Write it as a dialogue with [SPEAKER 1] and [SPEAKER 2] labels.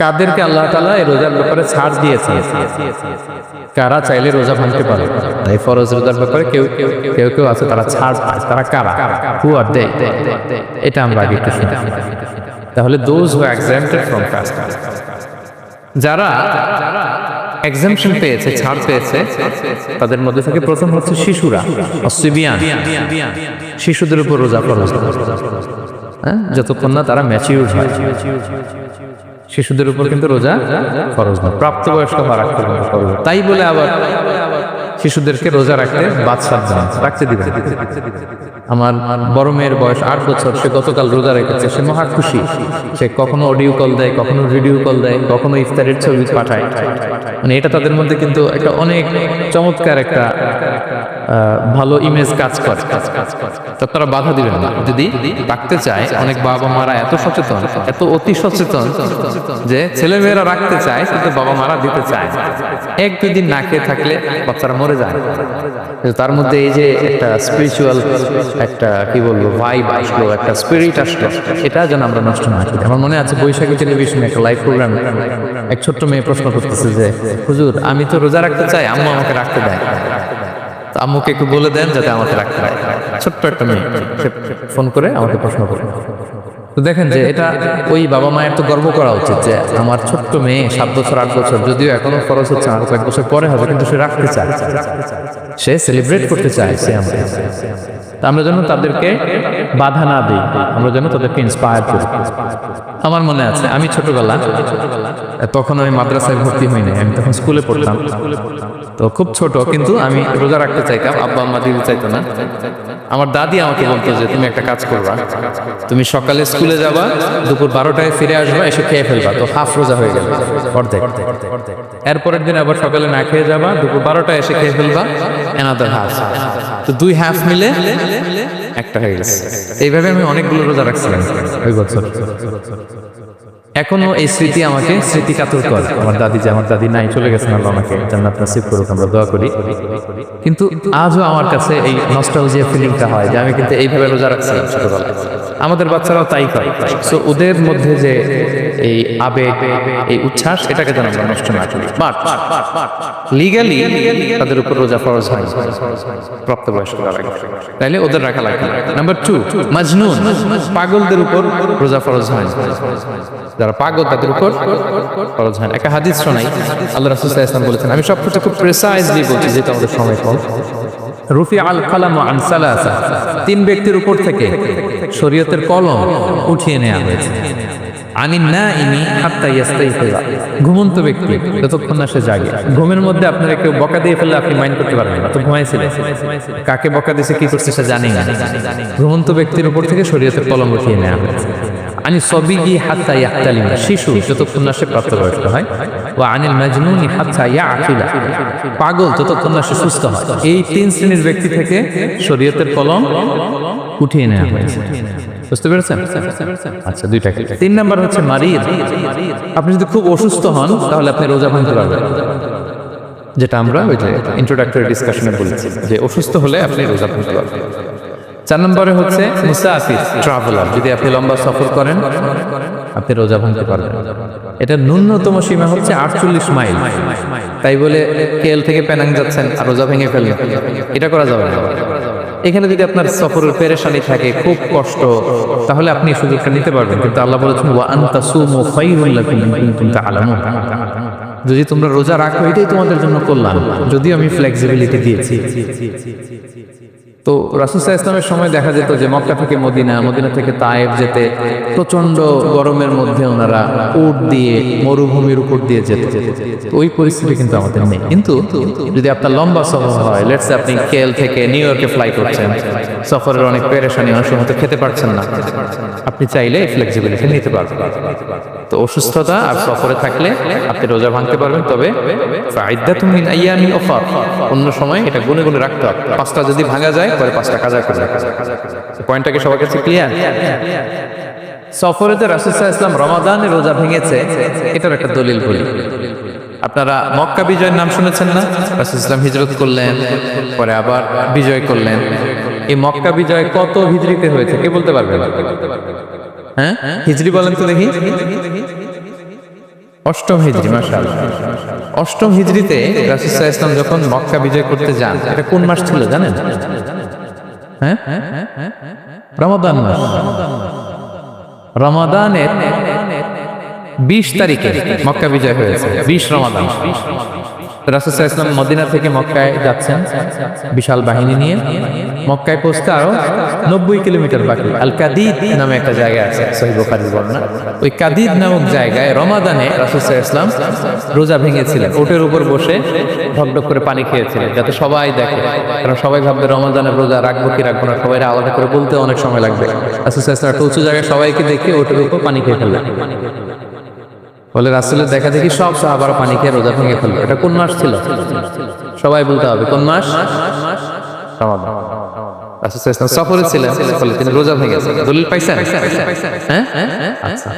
[SPEAKER 1] কাদেরকে আল্লাহ তালা এই রোজার ব্যাপারে ছাড় দিয়েছে। কারা চাইলে রোজা ভাঙতে পারে? এই ফরজ রোজার ব্যাপারে কেউ কেউ কেউ কেউ আছে, তারা ছাড় পায়। তারা কারা? হু আর দে এটা আমরা আগে একটু তাহলে those who exempted from fast যারা এক্সামশন পেয়েছে, ছাড় পেয়েছে, তাদের মধ্যে থেকে প্রথম হচ্ছে শিশুরা অসিবিয়ান শিশুদের উপর রোজা ফরজ। হ্যাঁ? যতক্ষণ না তারা ম্যাচিউর হয়। শিশুদের উপর কিন্তু রোজা ফরজ না প্রাপ্তবয়স্ক হওয়ার আগ পর্যন্ত ফরজ তাই বলে আবার শিশুদেরকে রোজা রাখতে বাদশাহ রাখতে দিবেন। আমার বড় মেয়ের বয়স আট বছর, সে গতকাল রোজা রেখেছে, সে মহা খুশি। সে কখনো অডিও কল দেয়, কখনো ভিডিও কল দেয়, কখনো ইফতারের ছবি পাঠায়। মানে এটা তাদের মধ্যে কিন্তু একটা অনেক চমৎকার একটা ভালো ইমেজ কাজ করে। তারা বাধা দিবেন না। যদি রাখতে চায়, অনেক বাবা মারা এত সচেতন, এত অতি সচেতন যে রাখতে চায়, কিন্তু বাবা মারা দিতে চায় এক না খেয়ে থাকলে বাচ্চারা মরে যায়। তার মধ্যে এই যে একটা স্পিরিচুয়াল একটা কি বলব ভাইব আসলো, একটা স্পিরিট আসলো, এটা যেন আমরা নষ্ট না করি। আমার মনে আছে বৈশাখী টেলিভিশনে একটা লাইভ প্রোগ্রাম এক ছোট্ট মেয়ে প্রশ্ন করতেছে যে, হুজুর, আমি তো রোজা রাখতে চাই, আম্মু আমাকে রাখতে দেয়। আম্মুকে একটু বলে দেন যাতে আমাকে রাখতে পারে ছোট্ট একটা মেয়ে। ফোন করে আমাকে প্রশ্ন করে তো দেখেন যে এটা ওই বাবা মায়ের তো গর্ব করা উচিত যে আমার ছোট্ট মেয়ে সাত বছর, আট বছর, যদিও এখনও খরচ হচ্ছে না, কয়েক বছর পরে হবে, কিন্তু সে রাখতে চায়। সে সেলিব্রেট করতে চায় সে আমরা তা আমরা যেন তাদেরকে বাধা না দিই, আমরা যেন তাদেরকে ইন্সপায়ার করি। আমার মনে আছে, আমি ছোটবেলা, তখন আমি মাদ্রাসায় ভর্তি হইনি, আমি তখন স্কুলে পড়তাম। তো খুব ছোট, কিন্তু আমি রোজা রাখতে চাইতাম, আব্বা আম্মা দিতে চাইতো না। আমার দাদি আমাকে বলতো যে, তুমি একটা কাজ করবা, তুমি সকালে স্কুলে যাবা, দুপুর বারোটায় ফিরে আসবা, এসে খেয়ে ফেলবা। তো হাফ রোজা হয়ে গেল, অর্ধেক। এরপরের দিন আবার সকালে না খেয়ে যাবা, দুপুর বারোটায় এসে খেয়ে ফেলবা এনাদার হাফ তো দুই হাফ মিলে একটা হয়ে গেছে। এইভাবে আমি অনেকগুলো রোজা রাখছিলাম। ওই বছর। এখনও এই স্মৃতি আমাকে স্মৃতি কাতর করে। আমার দাদি যে আমার দাদি নাই চলে গেছে আল্লাহ আমাকে। জান্নাত নাসিব করুক আমরা দোয়া করি। কিন্তু আজও আমার কাছে এই নস্টালজিয়া ফিলিংটা হয় যে আমি কিন্তু এইভাবে রোজা রাখছিলাম ছোটবেলায়। আমাদের বাচ্চারাও তাই করে। সো ওদের মধ্যে যে এই আবেগ, এই উচ্ছ্বাস এটাকে যেন আমরা নষ্ট না করি। লিগালি তাদের উপর রোজা ফরজ হয়। প্রাপ্তবয়স্ক তাইলে ওদের রাখা লাগবে নাম্বার টু মাজনুন, পাগলদের উপর রোজা ফরজ হয়। যারা পাগল, তাদের উপর ফরজ হয়। একটা হাদিস শোনাই, আল্লাহ রাসুল ওয়াসাল্লাম বলেছেন, আমি সবকিছু খুব প্রেসাইজলি বলছি যেটা আমাদের সময় কম। রুফি আল কালাম আন সালাসা, তিন ব্যক্তির উপর থেকে শরীয়তের কলম উঠিয়ে নেওয়া হয়েছে। আনিন না ইনি হাত্তা ইয়াস্তাইফিরা ঘুমন্ত ব্যক্তি, যতক্ষণ না সে জাগে। ঘুমের মধ্যে আপনারা কেউ বকা দিয়ে ফেললে আপনি মাইন্ড করতে পারবেন না। তো ঘুমাইছিলেন। কাকে বকা দিয়েছে কি করছে সে জানি না। ঘুমন্ত ব্যক্তির উপর থেকে শরীয়তের কলম উঠিয়ে নেওয়া হয়েছে। আনি সবিগি হাত্তা ইয়াহতালিমা শিশু, যতক্ষণ না সে প্রাপ্তবয়স্ক হয়। ও আনিল মাজনুনি হাত্তা ইয়াকিলা পাগল, যতক্ষণ না সে সুস্থ হয়। এই তিন শ্রেণির ব্যক্তি থেকে শরীয়তের কলম উঠিয়ে নেওয়া হয়েছে। বুঝতে পেরেছেন? আচ্ছা দুইটা তিন নাম্বার হচ্ছে মারিদ আপনি যদি খুব অসুস্থ হন তাহলে আপনি রোজা ভাঙতে পারবেন। যেটা আমরা ওই যে ইন্ট্রোডাক্টরি ডিসকাশনে বলেছি যে অসুস্থ হলে আপনি রোজা ভাঙতে পারবেন। চার নম্বরে হচ্ছে মুসাফির ট্রাভেলার যদি আপনি লম্বা সফর করেন আপনি রোজা ভাঙতে পারবেন। এটা ন্যূনতম সীমা হচ্ছে আটচল্লিশ মাইল। তাই বলে কেল থেকে পেনাং যাচ্ছেন আর রোজা ভেঙে ফেললেন। এটা করা যাবে না। এখানে যদি আপনার সফরের পেরেশানি থাকে, খুব কষ্ট, তাহলে আপনি সুযোগটা নিতে পারবেন। কিন্তু আল্লাহ বলেছেন, ওয়া আনতা সুমু খাইরুল লাকুম ইন কুনতুম তা'লামুন যদি তোমরা রোজা রাখো, এটাই তোমাদের জন্য কল্যাণ। যদিও আমি ফ্লেক্সিবিলিটি দিয়েছি। তো রাসুসাহ ইসলামের সময় দেখা যেত যে মক্কা থেকে মদিনা মদিনা থেকে তায়েব যেতে প্রচণ্ড গরমের মধ্যে ওনারা উট দিয়ে মরুভূমির উপর দিয়ে যেতে। ওই পরিস্থিতি কিন্তু আমাদের নেই। কিন্তু যদি আপনার লম্বা সফর হয় লেটসে আপনি কেল থেকে নিউ ইয়র্কে ফ্লাই করছেন সফরের অনেক পেরেশানি অনেক সময় খেতে পারছেন না। আপনি চাইলে ফ্লেক্সিবিলিটি নিতে পারবেন। তো অসুস্থতা আর সফরে থাকলে আপনি রোজা ভাঙতে পারবেন, তবে অন্য সময় এটা গুনে গুনে রাখতে হবে। পাঁচটা যদি ভাঙা যায়, পরে পাঁচটা কাজা করে পয়েন্টটা কি সবার কাছে ক্লিয়ার সফরেতে রাসূলুল্লাহ ইসলাম রমাদানে রোজা ভেঙেছে, এটার একটা দলিল বলি। আপনারা মক্কা বিজয়ের নাম শুনেছেন না? রাসূল ইসলাম হিজরত করলেন, পরে আবার বিজয় করলেন। এই মক্কা বিজয় কত হিজড়িতে হয়েছে? কে বলতে পারবে? হ্যাঁ? হিজরি বলেন তো দেখি। অষ্টম হিজড়ি মাসাল অষ্টম হিজড়িতে রাসুসাহ ইসলাম যখন মক্কা বিজয় করতে যান, এটা কোন মাস ছিল জানেন? হ্যাঁ? রমাদান মাস। রমাদানের বিশ তারিখে মক্কা বিজয় হয়েছে, বিশ রমাদান। রাসুসাহ ইসলাম মদিনা থেকে মক্কায় যাচ্ছেন বিশাল বাহিনী নিয়ে। মক্কায় পৌঁছতে আরও নব্বই কিলোমিটার বাকি। আল কাদিদ নামে একটা জায়গা আছে ওই কাদিদ নামক জায়গায় রমাদানে রাসুসাহ ইসলাম রোজা ভেঙেছিলেন। ওটের উপর বসে ঢকঢক করে পানি খেয়েছিলেন, যাতে সবাই দেখে। কারণ সবাই ভাববে রমাদানের রোজা রাখব কি রাখব না সবাই আলাদা করে বলতে অনেক সময় লাগবে। রাসুসাহ ইসলাম একটা উঁচু জায়গায় সবাইকে দেখে ওটের উপর পানি খেয়ে ফেললেন। বলে রাসুলের দেখা দেখি সব সাহাবার পানি খেয়ে রোজা ভেঙে ফেলল। এটা কোন মাস ছিল? সবাই বলতে হবে, কোন মাস? সফরে ছিলেন তিনি রোজা ভেঙে দলিল পাইছেন? হ্যাঁ? আচ্ছা।